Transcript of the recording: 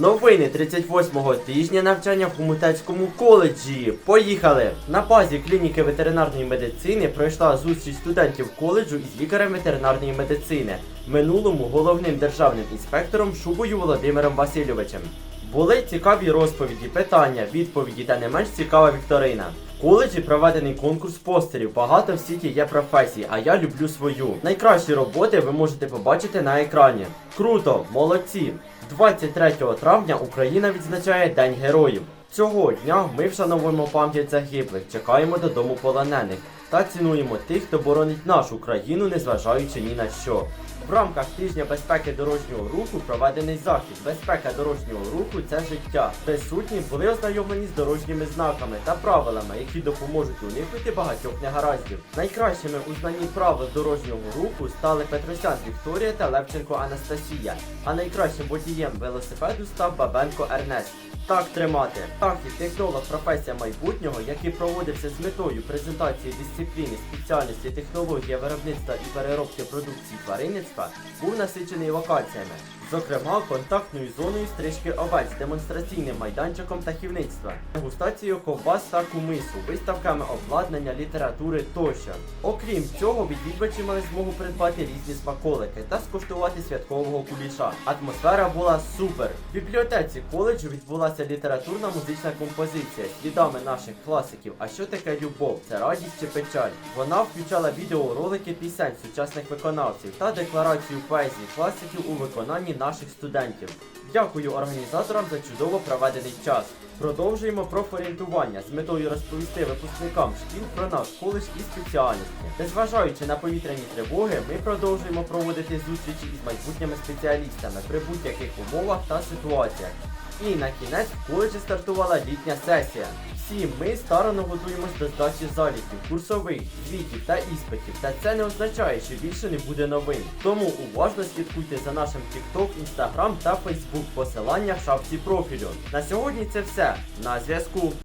Новини 38-го тижня навчання в Хомутецькому коледжі. Поїхали! На базі клініки ветеринарної медицини пройшла зустріч студентів коледжу із лікарем ветеринарної медицини, минулому головним державним інспектором Шубою Володимиром Васильовичем. Були цікаві розповіді, питання, відповіді та не менш цікава вікторина. В коледжі проведений конкурс постерів. Багато в світі є професій, а я люблю свою. Найкращі роботи ви можете побачити на екрані. Круто, молодці! 23 травня Україна відзначає День героїв. Цього дня ми вшановуємо пам'ять загиблих, чекаємо додому полонених та цінуємо тих, хто боронить нашу країну, незважаючи ні на що. В рамках тижня безпеки дорожнього руху проведений захід. Безпека дорожнього руху це життя. Присутні були ознайомлені з дорожніми знаками та правилами, які допоможуть уникнути багатьох негараздів. Найкращими у знанні правил дорожнього руху стали Петросян Вікторія та Левченко Анастасія. А найкращим водієм велосипеду став Бабенко Ернест. Так тримати. Захід технолог професія майбутнього, який проводився з метою презентації дисципліни, спеціальності, технологія виробництва і переробки продукції тваринництва, був насичений локаціями. Зокрема, контактною зоною стрижки овець, демонстраційним майданчиком птахівництва, дегустацією ковбас та кумису, виставками обладнання, літератури тощо. Окрім цього, відвідувачі мали змогу придбати різні смаколики та скуштувати святкового куліша. Атмосфера була супер. В бібліотеці коледжу відбулася літературна музична композиція слідами наших класиків. А що таке любов? Це радість чи печаль? Вона включала відеоролики пісень сучасних виконавців та декларацію поезії класиків у виконанні наших студентів. Дякую організаторам за чудово проведений час. Продовжуємо профорієнтування з метою розповісти випускникам шкіл про наш коледж і спеціальності. Незважаючи на повітряні тривоги, ми продовжуємо проводити зустрічі із майбутніми спеціалістами при будь-яких умовах та ситуаціях. І на кінець в коледжі стартувала літня сесія. Всі ми старано готуємось до здачі заліків, курсових, звітів та іспитів. Та це не означає, що більше не буде новин. Тому уважно слідкуйте за нашим TikTok, Instagram та Facebook. Посилання в шапці профілю. На сьогодні це все. На зв'язку.